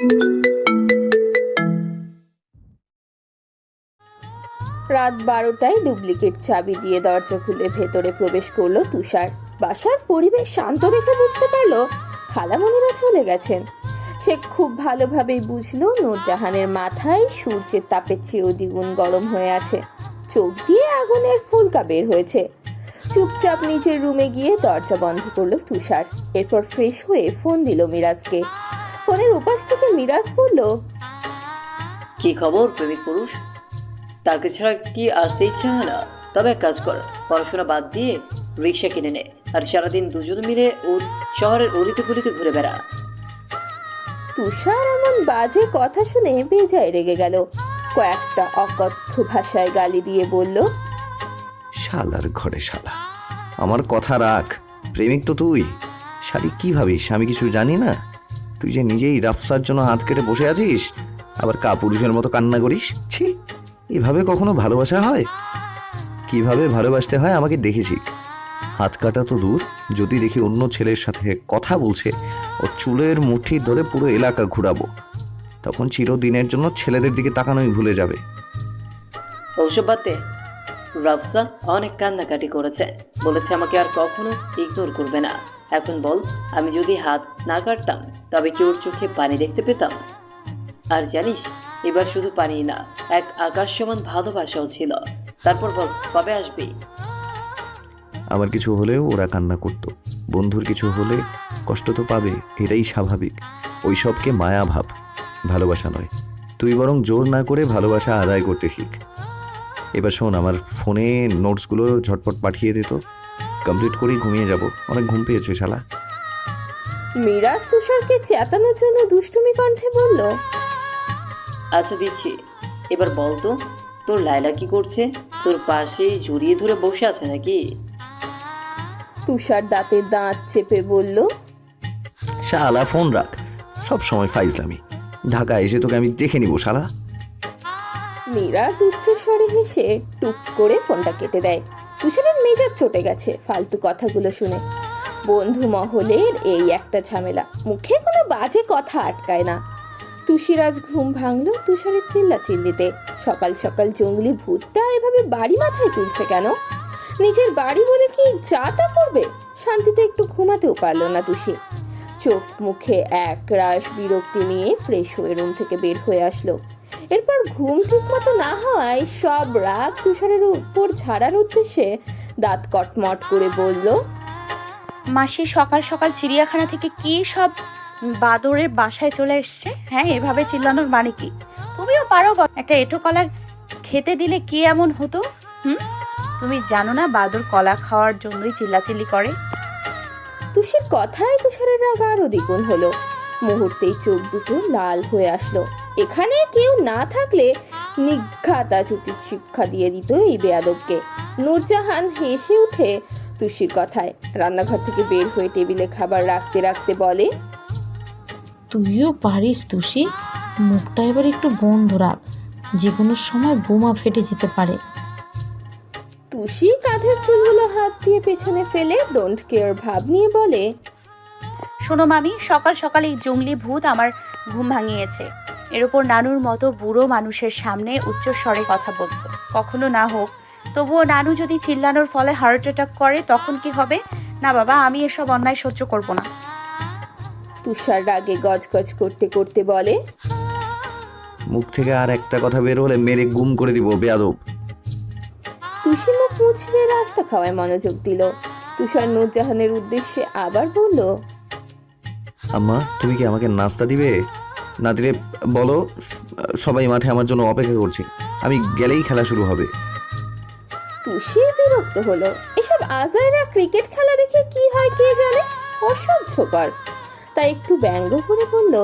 রাত বারোটায় ডুপ্লিকেট চাবি দিয়ে দরজা খুলে ভেতরে প্রবেশ করল তুষার। বাসার পরিবেশ শান্ত দেখে বুঝতে পারল খালামণিরা চলে গেছেন। সে খুব ভালোভাবেই বুঝলো নূরজাহানের মাথায় সূর্যের তাপের চেয়েও দ্বিগুণ গরম হয়ে আছে। চোখ দিয়ে আগুনের ফুলকা বের হয়েছে। চুপচাপ নিজের রুমে গিয়ে দরজা বন্ধ করল তুষার। এরপর ফ্রেশ হয়ে ফোন দিল মিরাজকে। ফোনের উপাস থেকে মিরাজ বলল কি খবর প্রেমিক পুরুষ? তাকে ছাড়া কি আসতে ইচ্ছা হয় না? তবে এক কাজ কর পড়াশোনা বাদ দিয়ে রিক্সা কিনে নে আর সারাদিন দুজন মিলে ও শহরের অলিতে গলিতে ঘুরে বেড়া। তুষার এমন বাজে কথা শুনে বেজায় রেগে গেল। কয়েকটা অকথ্য ভাষায় গালি দিয়ে বলল শালার ঘরে শালা আমার কথা রাখ প্রেমিক তো তুই। শালি কি ভাবিস আমি কিছু জানি না? তুই যে নিজেই রাফসার জন্য হাত কেটে বসে আছিস, আবার কাপুরুষের মতো কান্না করিস, ছি, এভাবে কখনো ভালোবাসা হয়? কীভাবে ভালোবাসতে হয় আমাকে দেখেছি। হাত কাটা তো দূর, যদি দেখি অন্য ছেলের সাথে কথা বলছে, ও চুলের মুঠি ধরে পুরো এলাকা ঘুরাবো। তখন চিরদিনের জন্য ছেলেদের দিকে তাকানোই ভুলে যাবে। ওসব বাদ রাফসা অনেক কান্নাকাটি করেছে। বলেছে আমাকে আর কখনো ইগনোর করবে না। এখন বল, আমি যদি হাত না কাটতাম, তবে কি ওর চোখে পানি দেখতে পেতাম? আর জানিস, এবার শুধু পানি না, এক আকাশ সমান ভালোবাসাও ছিল। তারপর বল, কবে আসবি? আমার কিছু হলেও ওরা কান্না করত। বন্ধুর কিছু হলে কষ্ট তো পাবে, এটাই স্বাভাবিক। ওই সবকে মায়া ভাব, ভালোবাসা নয়। তুই বরং জোর না করে ভালোবাসা আদায় করতে শিখ। এবার শোন, আমার ফোনে নোটসগুলো ঝটপট পাঠিয়ে দিত কমপ্লিট করেই ঘুমিয়ে যাব। অনেক ঘুম পেয়েছে শালা। মিরাজ তুষারকে চেতানোর জন্য দুষ্টুমি কণ্ঠে বলল আচ্ছা দিচ্ছি এবার বল তো তোর লাইলা কি করছে? তোর পাশে জড়িয়ে ধরে বসে আছে নাকি? তুষার দাঁতের দাঁত চেপে বলল শালা ফোন রাখ। সব সময় ফাইজলামি। ঢাকা এসে তোকে আমি দেখে নিব শালা। মিরাজ উচ্চস্বরে হেসে টুক করে ফোনটা কেটে দেয়। তুষারের মেজাজ চটে গেছে ফালতু কথাগুলো শুনে। বন্ধু মহলের এই একটা ঝামেলা, মুখে কোনো বাজে কথা আটকায় না। তুষিরাজ ঘুম ভাঙল তুষারের চিল্লা চিল্লিতে সকাল সকাল জঙ্গলি ভূতটা এভাবে বাড়ি মাথায় তুলছে কেন? নিজের বাড়ি বলে কি যা তা করবে? শান্তিতে একটু ঘুমাতেও পারল না তুষি। চোখ মুখে এক রাশ বিরক্তি নিয়ে ফ্রেশ হয়ে রুম থেকে বের হয়ে আসলো। এরপর ঘুম ঠিক মতো না হওয়ায় সব রাত তুষারের উপর ঝাড়ার উদ্দেশ্যে দাঁত কটমট করে বলল মাসি সকাল সকাল চিড়িয়াখানা থেকে কি সব বাদরের বাসায় চলে এসছে? হ্যাঁ এভাবে চিল্লানোর মানে কি? তুমিও পারো একটা এঁটো কলা খেতে দিলে কি এমন হতো? হুম? তুমি জানো না বাদর কলা খাওয়ার জন্যই চিল্লাচিল্লি করে? তুষির কথায় তুষারের রাগ আরও দ্বিগুণ হলো। মুহূর্তেই চোখ দুটো লাল হয়ে আসলো। এখানে কেউ না থাকলে নিঘাতা জ্যোতির শিক্ষা দিয়ে দিত এই বেয়াদবকে। নূরজাহান হেসে উঠে তুষির কথায়। রান্নাঘর থেকে বের হয়ে টেবিলে খাবার রাখতে রাখতে বলে তুইও পারিস তুষি মুখটা এবার একটু বন্ধ রাখ। যে কোনো সময় বোমা ফেটে যেতে পারে। তুষি কাঁধের চুলগুলো হাত দিয়ে পেছনে ফেলে ডোন্ট কেয়ার ভাব নিয়ে বলে শোনো মামি সকাল সকাল এই জঙ্গলি ভূত আমার ঘুম ভাঙিয়েছে। এর উপর নানুর মতো বুড়ো মানুষের সামনে উচ্চস্বরে কথা বলতো কখনো না হোক তবুও নানু যদি চিল্লানোর ফলে হার্ট অ্যাটাক করে তখন কি হবে? না বাবা আমি এসব অন্যায় সহ্য করব না। তুষার রাগে গজগজ করতে করতে বলে মুখ থেকে আর একটা কথা বের হলে মেরে গুম করে দিব বেয়াদব। তুষি মুখ মুছড়ে রাস্তা খাওয়ায় মনোযোগ দিল। তুষার নূরজাহানের উদ্দেশ্যে আবার বলল আম্মা তুমি কি আমাকে নাস্তা দিবে? না দিলে বলো সবাই মাঠে আমার জন্য অপেক্ষা করছে। আমি গেলেই খেলা শুরু হবে। তুষি বিরক্ত হলো? এসব আজাইরা ক্রিকেট খেলা দেখে কি হয় কে জানে? অসহ্যকর। তাই একটু ব্যঙ্গ করে বলল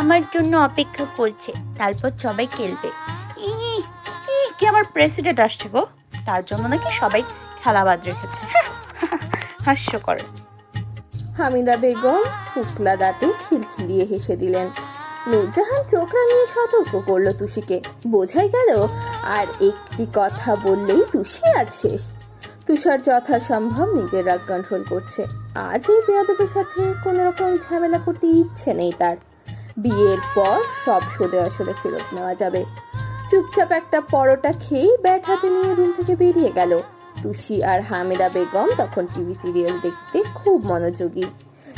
আমার জন্য অপেক্ষা করছে তারপর সবাই খেলবে। কি আমার প্রেসিডেন্ট আসছে গো? তার জন্য নাকি সবাই খেলা বাদ রেখেছে। হাস্যকর। হামিদা বেগম ফুকলা দাঁতে খিলখিলিয়ে হেসে দিলেন। নূরজাহান চোখ রাঙিয়ে সতর্ক করল তুষিকে। বোঝাই গেল, আর একটি কথা বললেই তুষি আজ শেষ। তুষার যথাসম্ভব নিজের রাগ কন্ট্রোল করছে। আজ এই বেয়াদবের সাথে কোনো রকম ঝামেলা করতে ইচ্ছে নেই তার। বিয়ের পর সব সোদে আসলে ফেরত নেওয়া যাবে। চুপচাপ একটা পরোটা খেয়েই ব্যাট হাতে নিয়ে রুম থেকে বেরিয়ে গেল। তুষি আর হামেদা বেগম তখন টিভি সিরিয়াল দেখতে খুব মনোযোগী।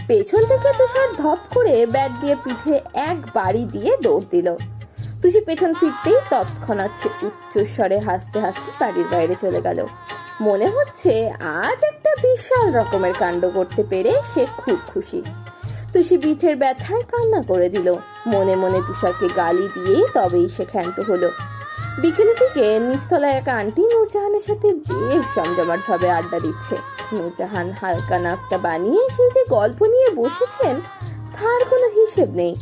পেছন থেকে তুষার ধপ করে ব্যাট দিয়ে পিঠে এক বাড়ি দিয়ে দৌড় দিল। তুষি পেছন ফিরতেই তৎক্ষণাৎ সে উচ্চস্বরে হাসতে হাসতে বাড়ির বাইরে চলে গেল। মনে হচ্ছে আজ একটা বিশাল রকমের কাণ্ড করতে পেরে সে খুব খুশি। তুষি পিঠের ব্যথায় কান্না করে দিল। মনে মনে তুষারকে গালি দিয়ে তবেই সে ক্ষান্ত হলো। বিকেলের দিকে নিচতলায় এক আন্টি নূরজাহানের সাথে বেশ জমজমাটভাবে আড্ডা দিচ্ছে। নূরজাহান হালকা নাস্তা বানিয়ে সে যে গল্প নিয়ে বসেছেন, তার কোনো হিসেব নেই।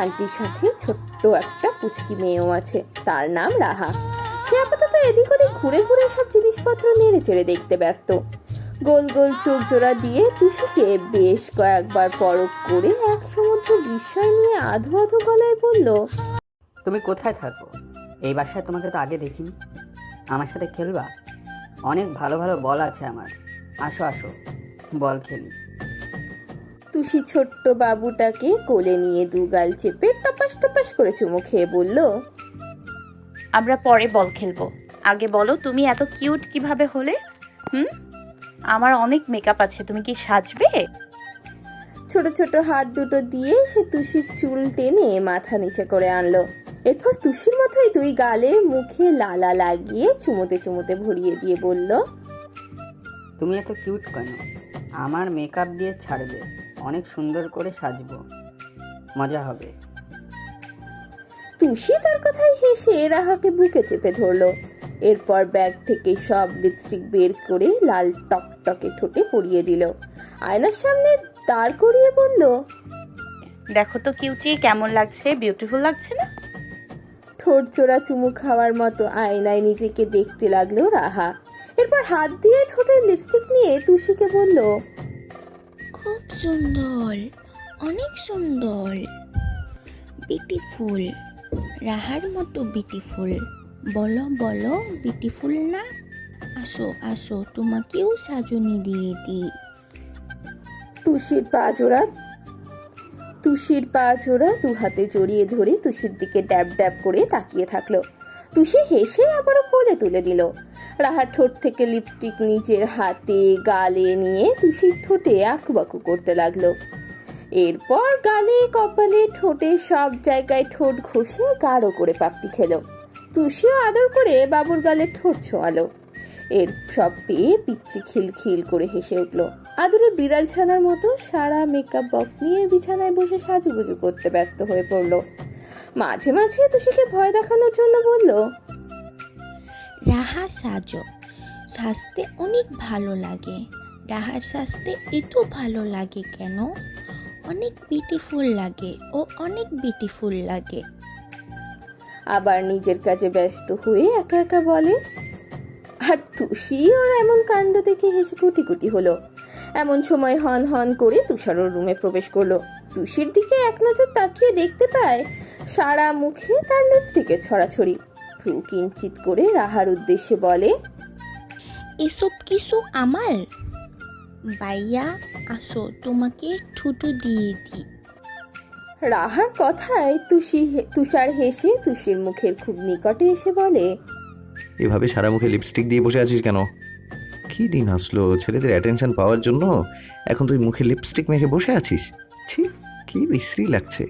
আন্টির সাথে ছোট্ট একটা পুচকি মেয়েও আছে, তার নাম রাহা। সে আপাতত এদিক ওদিক ঘুরে ঘুরে সব জিনিসপত্র নেড়ে চেড়ে দেখতে ব্যস্ত। গোল গোল চোখ জোড়া দিয়ে তুষিকে বেশ কয়েকবার পরক করে এক সমুদ্র বিস্ময় নিয়ে আধো আধো গলায় বলল, তুমি কোথায় থাকো? এই বাসায় তোমাকে তো আগে দেখিনি। আমার সাথে খেলবা? অনেক ভালো ভালো বল আছে আমার। আসো আসো বল খেলি। তুষি ছোট্ট বাবুটাকে কোলে নিয়ে দুগাল চেপে টপাস টপাস করে চুমু খেয়ে বলল আমরা পরে বল খেলব। আগে বলো তুমি এত কিউট কীভাবে হলে? হুম? আমার অনেক মেকআপ আছে তুমি কি সাজবে? ছোট ছোট হাত দুটো দিয়ে সে তুষির চুল টেনে মাথা নিচে করে আনলো। এরপর তুষির মতোই দুই গালে মুখে লালা লাগিয়ে চুমোতে চুমোতে ভরিয়ে দিয়ে বলল তুমি এত কিউট কেন? আমার মেকআপ দিয়ে ছাড়বে অনেক সুন্দর করে সাজবো। মজা হবে। তুষি তার কথায় হেসে রাহাকে বুকে চেপে ধরলো। এরপর ব্যাগ থেকে সব লিপস্টিক বের করে লাল টকটকে ঠোঁটে পরিয়ে দিল। আয়নার সামনে দাঁড় করিয়ে বলল দেখো তো কিউটি কেমন লাগছে? বিউটিফুল লাগছে না? ঠোঁট চোরা চুমু খাওয়ার মতো আয়নায় নিজেকে দেখতে লাগল রাহা। এরপর হাত দিয়ে ঠোঁটের লিপস্টিক নিয়ে তুষিকে বলল খুব সুন্দর অনেক সুন্দর। বিউটিফুল রাহার মতো বিউটিফুল বলো বলো বিউটিফুল না? আসো আসো তোমাকেও সাজনি দিয়ে দিই। তুষির পা জোড়া তুষির পা জোড়া দু হাতে জড়িয়ে ধরে তুষির দিকে ড্যাব ড্যাব করে তাকিয়ে থাকল। তুষি হেসে আবারও কোলে তুলে দিল। রাহার ঠোঁট থেকে লিপস্টিক নিজের হাতে গালে নিয়ে তুষির ঠোঁটে আঁকুবাকু করতে লাগল। এরপর গালে কপালে ঠোঁটে সব জায়গায় ঠোঁট ঘষে গাঢ় করে পাপ্পি খেলো। তুষিও আদর করে বাবুর গালে ঠোঁট ছোঁয়ালো। এর সব পেয়ে পিচ্ছি খিলখিল করে হেসে উঠল। আদরে বিড়াল ছানার মতো সারা মেকআপ বক্স নিয়ে বিছানায় বসে সাজুগুজু করতে ব্যস্ত হয়ে পড়ল। মাঝে মাঝে তুষিকে ভয় দেখানোর জন্য বলল রাহা সাজো সাজতে অনেক ভালো লাগে। রাহার সাজতে এত ভালো লাগে কেন? অনেক বিউটিফুল লাগে ও অনেক বিউটিফুল লাগে। আবার নিজের কাজে ব্যস্ত হয়ে একা একা বলে আর তুষি ওর এমন কাণ্ড দেখে হেসে কুটি কুটি হলো। এমন সময় হন হন করে তুষার ওর রুমে প্রবেশ করল। তুষির দিকে এক নজর তাকিয়ে দেখতে পায় সারা মুখে তার লিপস্টিকের ছড়াছড়ি। ভ্রু কিঞ্চিত করে রাহার উদ্দেশ্যে বলে এসব কিছু আমার? বাইয়া আসো তোমাকে ঠুটু দিয়ে দিই। রাহার কথায় তুষি তুষার হেসে তুষির মুখের খুব নিকটে এসে বলে এভাবে সারা মুখে লিপস্টিক দিয়ে বসে আছিস কেন? কি দিন আসলো? ছেলেদের অ্যাটেনশন পাওয়ার জন্য এখন তুই মুখে লিপস্টিক মেখে বসে আছিস? ছি কি বিশ্রী লাগছে।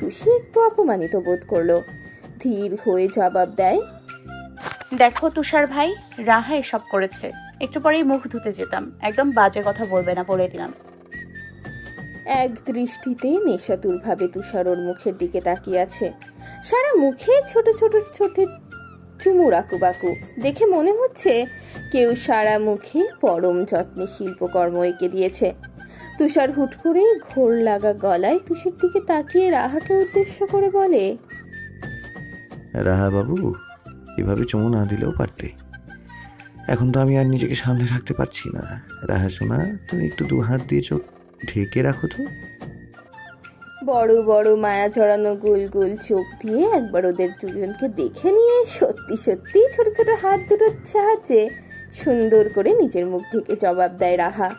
তুষি একটু অপমানিত বোধ করল। ধীর হয়ে জবাব দেয় দেখো তুষার ভাই রাহা এসব করেছে। একটু পরেই মুখ ধুতে যেতাম। একদম বাজে কথা বলবে না বলে দিলাম। এক দৃষ্টিতে নেশাতুর ভাবে তুষার ওর মুখের দিকে তাকিয়ে আছে। সারা মুখে ছোট ছোট ছোট চুমুর আকুবাকু দেখে মনে হচ্ছে কেউ সারা মুখে পরম যত্নে শিল্পকর্ম এঁকে দিয়েছে। তুষার হুট করে ঘোর লাগা গলায় তুষের দিকে তাকিয়ে রাহাকে উদ্দেশ্য করে বলে, রাহা বাবু, এভাবে চুমু না দিলেও পারতে। এখন তো আমি আর নিজেকে সামনে রাখতে পারছি না। রাহা শোনা তুমি একটু দু হাত দিয়ে চোখ ঢেকে রাখো তো। বড় বড় মায়া জড়ানো গোল গোল চোখ দিয়ে একবার ওদের দুজনকে দেখে নিয়ে সত্যি সত্যি ছোট ছোট হাত দুটোর সাহায্যে সুন্দর করে নিজের মুখ থেকে জবাব দেয় রাহা।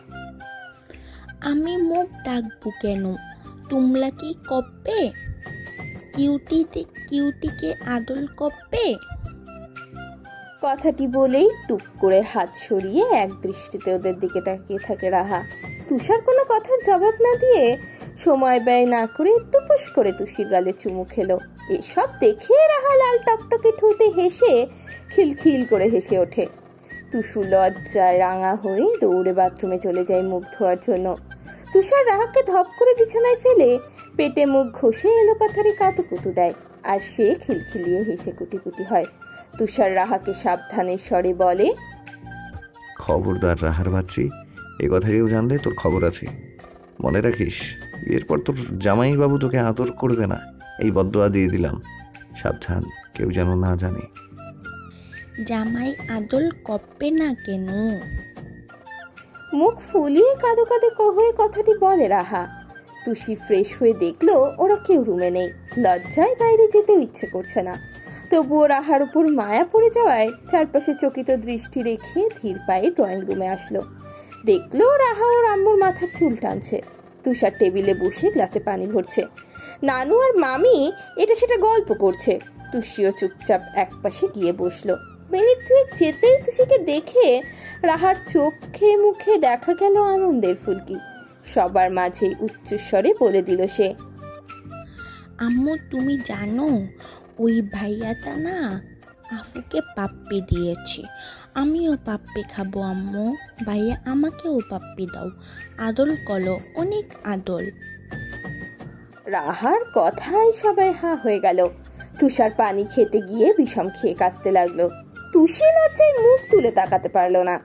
আমি মুখ ডাকবো কেন? তোমরা কি কপবে কিউটিতে কিউটিকে আদল কপবে কথাটি বলেই টুক করে হাত সরিয়ে এক দৃষ্টিতে ওদের দিকে তাকিয়ে থাকে রাহা। তুষার কোনো কথার জবাব না দিয়ে সময় ব্যয় না করে টুপুস করে তুষির গালে চুমু খেলো। এসব দেখে রাহা লাল টকটকে ঠোঁটে হেসে খিলখিল করে হেসে ওঠে। তুষু লজ্জায় রাঙা হয়ে দৌড়ে বাথরুমে চলে যায় মুখ ধোয়ার জন্য। তুষার রাহাকে ধপ করে বিছানায় ফেলে পেটে মুখ ঘষে এলো পাথারে কাতুকুতু দেয় আর সে খিলখিলিয়ে হেসে কুটি কুটি হয়। তুষার রাহাকে সাবধানের স্বরে বলে, খবরদার রাহার বাচ্চি, এ কথা কেউ জানলে তোর খবর আছে। মনে রাখিস এরপর তোর জামাইবাবু তোকে আদর করবে না। এই বদয়া দিয়ে দিলাম। সাবধান কেউ যেন না জানে। জামাই আদল কপবে না কেন? মুখ ফুলিয়ে কাঁদো কাঁদে হয়ে কথাটি বলে রাহা। তুষি ফ্রেশ হয়ে দেখল ওরা কেউ রুমে নেই। লজ্জায় বাইরে যেতেও ইচ্ছে করছে না। তবুও রাহার উপর মায়া পড়ে যাওয়ায় চারপাশে চকিত দৃষ্টি রেখে ধীর পায়ে ড্রয়িং রুমে আসলো। দেখল রাহা ওর আম্মুর মাথার চুল টানছে। তুষার টেবিলে বসে গ্লাসে পানি ভরছে। নানু আর মামি এটা সেটা গল্প করছে। তুষিও চুপচাপ একপাশে গিয়ে বসল। মিনিট দুয়েক যেতেই তুষিকে দেখে রাহার চোখে মুখে দেখা গেল আনন্দের ফুলকি। সবার মাঝেই উচ্চস্বরে বলে দিল সে, আম্মু, তুমি জানো, ওই ভাইয়াটা না আফুকে পাপ্পি দিয়েছে। আমিও পাপ্পি খাব, আম্মু। ভাইয়া, আমাকেও পাপ্পি দাও। আদল কলো, অনেক আদল। রাহার কথায় সবাই হা হয়ে গেল। তুষার পানি খেতে গিয়ে বিষম খেয়ে কাঁচতে লাগল। তুষি লজ্জায় মুখ তুলে তাকাতে পারল না।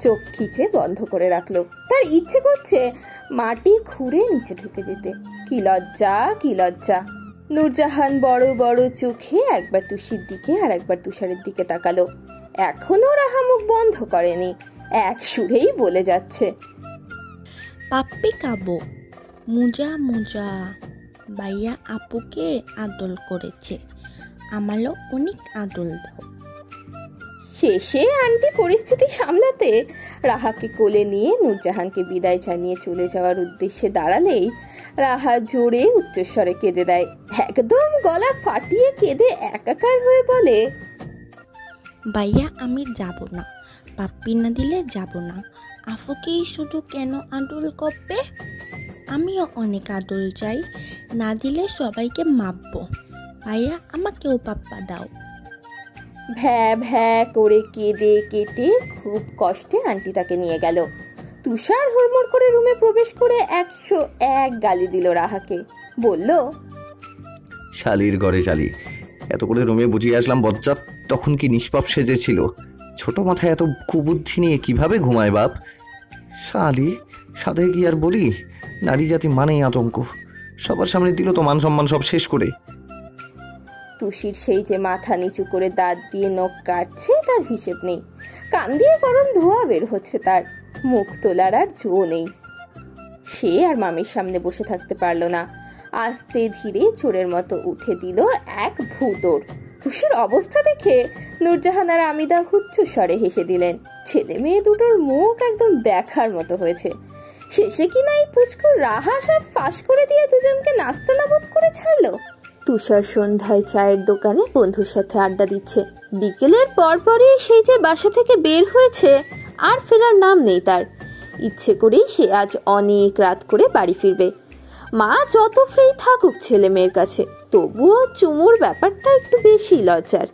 চোখ খিচে বন্ধ করে রাখল। তার ইচ্ছে করছে মাটি খুঁড়ে নিচে ঢুকে যেতে। কি লজ্জা কি লজ্জা। নূরজাহান বড় বড় চোখে একবার তুষির দিকে আর একবার তুষারের দিকে তাকালো। এখনও রাহা মুখ বন্ধ করেনি। এক সুরেই বলে যাচ্ছে পাপ্পি খাব মুজা মুজা ভাইয়া আপুকে আদল করেছে। আমারও অনেক আদল দাও। শেষে আন্টি পরিস্থিতি সামলাতে রাহাকে কোলে নিয়ে নূরজাহানকে বিদায় জানিয়ে চলে যাওয়ার উদ্দেশ্যে দাঁড়ালেই রাহা জোরে উচ্চস্বরে কেঁদে দেয়। একদম গলা ফাটিয়ে কেঁদে একাকার হয়ে বলে ভাইয়া আমি যাব না। পাপ্পি না দিলে যাব না। আফুকেই শুধু কেন আদল করবে আমিও অনেক আদল চাই। না দিলে সবাইকে মাপবো। ভাইয়া আমাকেও পাপ্পা দাও। ভ্যা ভ্যা করে কেঁদে কেটে খুব কষ্টে আন্টি তাকে নিয়ে গেল। তুষার হুড়মুড় করে রুমে প্রবেশ করে একশো এক গালি দিল রাহাকে। বলল শালির ঘরে শালি। এত করে রুমে বুঝিয়ে আসলাম বজ্জাত। তখন কি নিষ্পাপ সেজেছিল ছোট মাথায় এত কুবুদ্ধি নিয়ে কীভাবে ঘুমায় বাপ? শালি সাথে কি আর বলি? নারী জাতি মানেই আতঙ্ক। সবার সামনে দিল তো মান সম্মান সব শেষ করে। তুষির সেই যে মাথা নিচু করে দাঁত দিয়ে নখ কাটছে, তার হিসেব নেই। কান দিয়ে গরম ধোয়া বের হচ্ছে তার। মুখ তোলার আর জো নেই। সে আর মামির সামনে বসে থাকতে পারল না। আস্তে ধীরে চোরের মতো উঠে দিল এক ভূতর। তুষির অবস্থা দেখে নূরজাহান আর আমিদা হুচ্ছ স্বরে হেসে দিলেন, ছেলে মেয়ে দুটোর মুখ একদম দেখার মতো হয়েছে। শেষে কি না এই পুচকু রাহা সব ফাঁস করে দিয়ে দুজনকে নাস্তা নাবুদ করে ছাড়লো? তুষার সন্ধ্যায় চায়ের দোকানে বন্ধুর সাথে আড্ডা দিচ্ছে। বিকেলের পরপরই সেই যে বাসা থেকে বের হয়েছে, আর ফেরার নাম নেই তার। ইচ্ছে করেই সে আজ অনেক রাত করে বাড়ি ফিরবে। মা যত ফ্রি থাকুক ছেলে মেয়ের কাছে তবুও চুমুর ব্যাপারটা একটু বেশি লজ্জার।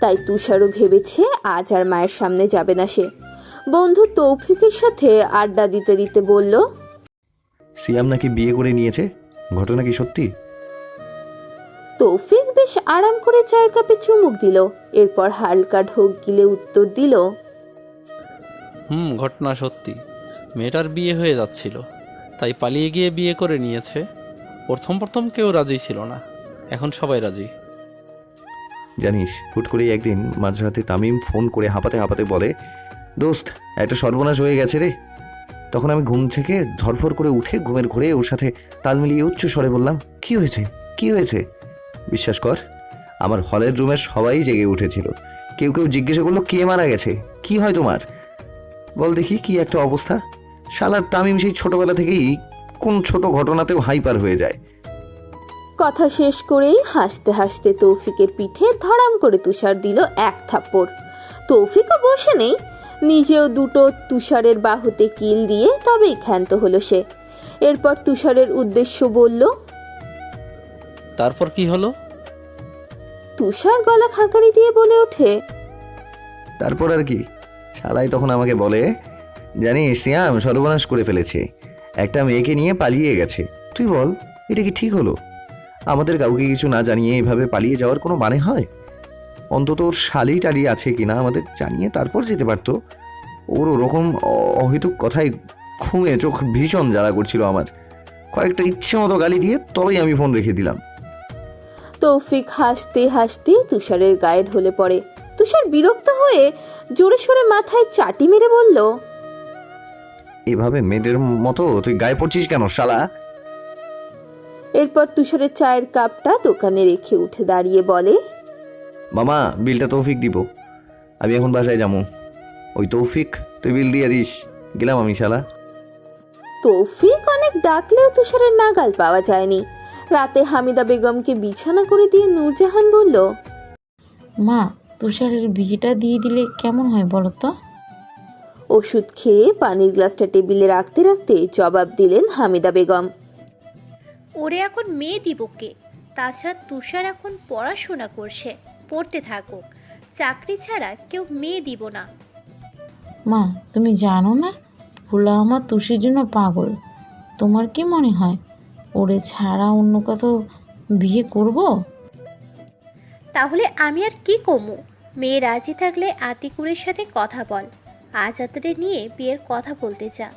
তাই তুষারও ভেবেছে আজ আর মায়ের সামনে যাবে না সে। বন্ধু তৌফিকের সাথে আড্ডা দিতে দিতে বলল সিয়াম নাকি বিয়ে করে নিয়েছে? ঘটনা কি সত্যি? তৌফিক বেশ আরাম করে চায়ের কাপে চুমুক দিল এরপর হালকা ঢোক গিলে উত্তর দিল হুম ঘটনা সত্যি। মেয়েটার বিয়ে হয়ে যাচ্ছিল। তাই পালিয়ে গিয়ে বিয়ে করে নিয়েছে। প্রথম প্রথম কেউ রাজি ছিল না। এখন সবাই রাজি। জানিস, হুট করেই একদিন মাঝরাতে তামিম ফোন করে হাঁপাতে হাঁপাতে বলে, দোস্ত, একটা সর্বনাশ হয়ে গেছে রে। তখন আমি ঘুম থেকে ধরফর করে উঠে ঘুমের ঘোরে ওর সাথে তাল মিলিয়ে উচ্চ স্বরে বললাম, কি হয়েছে? কি হয়েছে? বিশ্বাস কর, আমার হলের রুমের সবাই জেগে উঠেছিল। কেউ কেউ জিজ্ঞাসা করল, কে মারা গেছে? কি হয় তোমার? বল দেখি, কি একটা অবস্থা? শালার তামিম সেই ছোটবেলা থেকেই কোন ছোট ঘটনাতেও হাইপার হয়ে যায়। কথা শেষ করেই হাসতে হাসতে তৌফিকের পিঠে ধড়াম করে তুষার দিল এক থাপ্পড়। তৌফিকও বসে নেই নিজেও দুটো তুষারের বাহুতে কিল দিয়ে তবেই ক্ষান্ত হলো সে। এরপর তুষারের উদ্দেশ্য বলল তারপর কি হলো? তুষার গলা খাঁকারি দিয়ে বলে ওঠে তারপর আর কি? শালাই তখন আমাকে বলে জানিস, সিয়াম, সর্বনাশ করে ফেলেছে। একটা মেয়েকে নিয়ে পালিয়ে গেছে। তুই বল, এটা কি ঠিক হলো? আমাদের কাউকে কিছু না জানিয়ে এভাবে পালিয়ে যাওয়ার কোনো মানে হয়? অন্তত ওর শালি টালি আছে কিনা আমাদের জানিয়ে তারপর যেতে পারতো। ওর ওরকম অহেতুক কথায় ঘুমে চোখ ভীষণ জ্বালা করছিল আমার। কয়েকটা ইচ্ছে মতো গালি দিয়ে তবেই আমি ফোন রেখে দিলাম। তৌফিক হাসতে হাসতে তুষারের গায়ে ঢলে পড়ে। তুষার বিরক্ত হয়ে জোরে সোরে মাথায় চাটি মেরে বলল এভাবে মেয়েদের মতো তুই গায়ে পড়ছিস কেন শালা? এরপর তুষারের চায়ের কাপটা দোকানে রেখে উঠে দাঁড়িয়ে বলে মামা বিলটা তৌফিক দিব। আমি এখন বাসায় যাব। ওই তৌফিক তুই বিল দিয়ে দিস। গেলাম আমি শালা। তৌফিক অনেক ডাকলেও তুষারের নাগাল পাওয়া যায়নি। রাতে হামিদা বেগমকে বিছানা করে দিয়ে নূরজাহান বলল মা তুষারের বিয়েটা দিয়ে দিলে কেমন হয় বলো তো? ওষুধ খেয়ে পানির গ্লাসটা টেবিলে রাখতে রাখতে জবাব দিলেন হামিদা বেগম। ওরে এখন মেয়ে দিব কে তাছাড়া তুষার এখন পড়াশোনা করছে পড়তে থাকুক। চাকরি ছাড়া কেউ মেয়ে দিব না। মা তুমি জানো না ফুলা আমার তুষির জন্য পাগল। তোমার কি মনে হয় ওরে ছাড়া অন্য কোথাও বিয়ে করব? তাহলে আমি আর কি কমু? মেয়ে রাজি থাকলে আতিকুরের সাথে কথা বল। আজাদরে নিয়ে বিয়ের কথা বলতে চা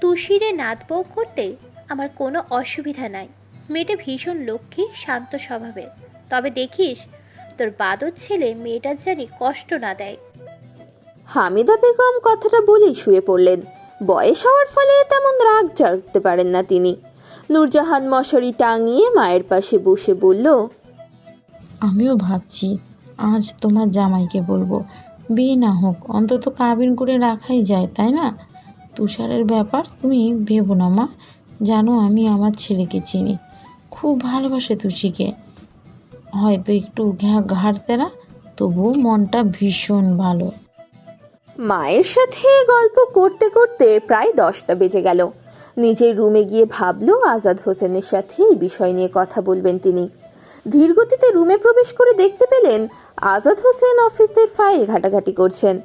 তুষিরে নাত বউ করতে আমার কোনো অসুবিধা নাই। মেয়েটা ভীষণ লক্ষ্মী শান্ত স্বভাবের। তবে দেখিস তোর বাদর ছেলে মেয়েটার জানি কষ্ট না দেয়। হামিদা বেগম কথাটা বলেই শুয়ে পড়লেন। বয়স হওয়ার ফলে তেমন রাগ জাগতে পারেন না তিনি। নূরজাহান মশারি টাঙিয়ে মায়ের পাশে বসে বলল আমিও ভাবছি আজ তোমার জামাইকে বলব। বিয়ে না হোক, অন্তত কাবিন করে রাখাই যায়, তাই না? তুষারের ব্যাপার তুমি ভেবো না, মা। জানো আমি আমার ছেলেকে চিনি। খুব ভালোবাসে তুষিকে। হয়তো একটু ঘা- ঘাড়তেরা, তবুও মনটা ভীষণ ভালো। মায়ের সাথে গল্প করতে করতে প্রায় দশটা বেজে গেল। নিজের রুমে গিয়ে ভাবলো আজাদ হোসেনের সাথে এই বিষয় নিয়ে কথা বলবেন তিনি। ধীরগতিতে রুমে প্রবেশ করে দেখতে পেলেন আজাদ হোসেন অফিসের ফাইল ঘাটাঘাটি করছেন।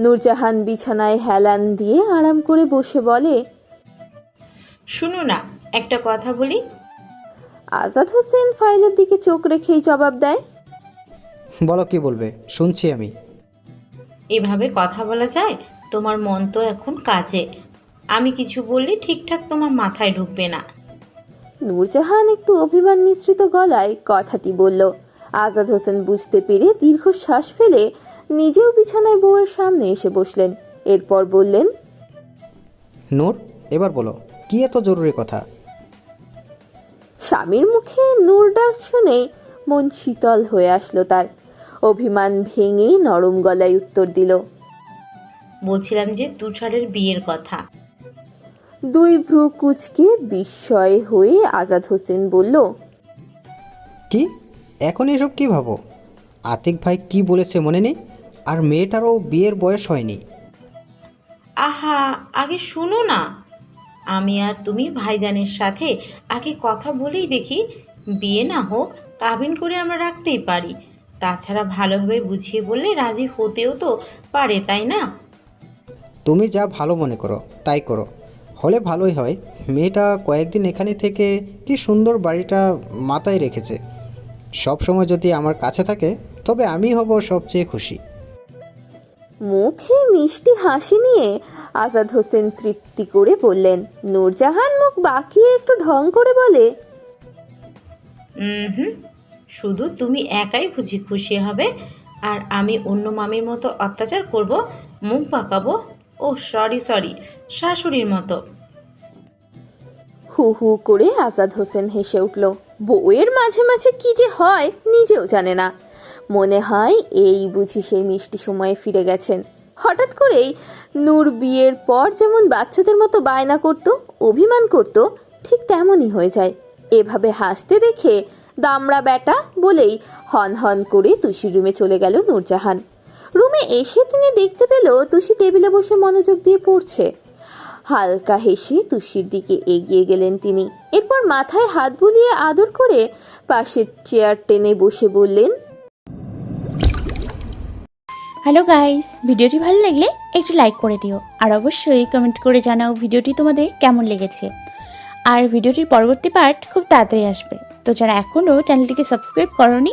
নূরজাহান বিছানায় হেলান দিয়ে আরাম করে বসে বলে শুনো না একটা কথা বলি? আজাদ হোসেন ফাইলের দিকে চোখ রেখেই জবাব দেয় বলো কি বলবে শুনছি আমি। এভাবে কথা বলা যায়? তোমার মন তো এখন কাজে। আমি কিছু বললে ঠিকঠাক তোমার মাথায় ঢুকবে না। নূরজাহান একটু অভিমান মিশ্রিত গলায় কথাটি বলল। আজাদ হোসেন বুঝতে পেরে দীর্ঘশ্বাস ফেলে নিজেও বিছানায় বউয়ের সামনে এসে বসলেন। এরপর বললেন নূর এবার বলো কি এত জরুরি কথা? স্বামীর মুখে নূর ডাক শুনে মন শীতল হয়ে আসলো তার। অভিমান ভেঙে নরম গলায় উত্তর দিল বলছিলাম যে তুষারের বিয়ের কথা। দুই ভ্রু কুচকে বিস্ময় হয়ে আজাদ হোসেন বলল কি? এখন এসব কি ভাবো? আতিক ভাই কি বলেছে মনে নেই? আর মেয়েটারও বিয়ের বয়স হয়নি। আহা আগে শুনো না। আমি আর তুমি ভাইজানের সাথে আগে কথা বলেই দেখি বিয়ে না হোক কাবিন করে আমরা রাখতেই পারি। তাছাড়া ভালোভাবে বুঝিয়ে বললে রাজি হতেও তো পারে তাই না? তুমি যা ভালো মনে করো তাই করো। হলে ভালোই হয়। মেয়েটা কয়েকদিন এখানে থেকে কি সুন্দর বাড়িটা মাথায় রেখেছে। সব সময় যদি আমার কাছে থাকে তবে আমি হব সবচেয়ে খুশি। মুখে মিষ্টি হাসি নিয়ে আজাদ হোসেন তৃপ্তি করে বললেন নূরজাহান মুখ বাঁকিয়ে একটু ঢং করে বলে। হুম শুধু তুমি একাই বুঝি খুশি হবে আর আমি অন্য মামির মতো অত্যাচার করব মুখ পাকাবো ও সরি সরি শাশুড়ির মতো। হু হু করে আজাদ হোসেন হেসে উঠল, বউয়ের মাঝে মাঝে কি যে হয় নিজেও জানে না। মনে হয় এই বুঝি সেই মিষ্টি সময়ে ফিরে গেছেন। হঠাৎ করেই নূর বিয়ের পর যেমন বাচ্চাদের মতো বায়না করত, অভিমান করত, ঠিক তেমনই হয়ে যায়। এভাবে হাসতে দেখে দামড়া ব্যাটা বলেই হন হন করে তুষির রুমে চলে গেল নূরজাহান। রুমে এসে তিনি দেখতে পেল তুষি টেবিলে বসে মনোযোগ দিয়ে পড়ছে। হালকা হেসে তুষির দিকে এগিয়ে গেলেন তিনি। এরপর মাথায় হাত বুলিয়ে আদর করে পাশের চেয়ার টেনে বসে বললেন হ্যালো গাইস ভিডিওটি ভালো লাগলে একটু লাইক করে দিও। আর অবশ্যই কমেন্ট করে জানাও ভিডিওটি তোমাদের কেমন লেগেছে। আর ভিডিওটির পরবর্তী পার্ট খুব তাড়াতাড়ি আসবে। তো যারা এখনও চ্যানেলটিকে সাবস্ক্রাইব করনি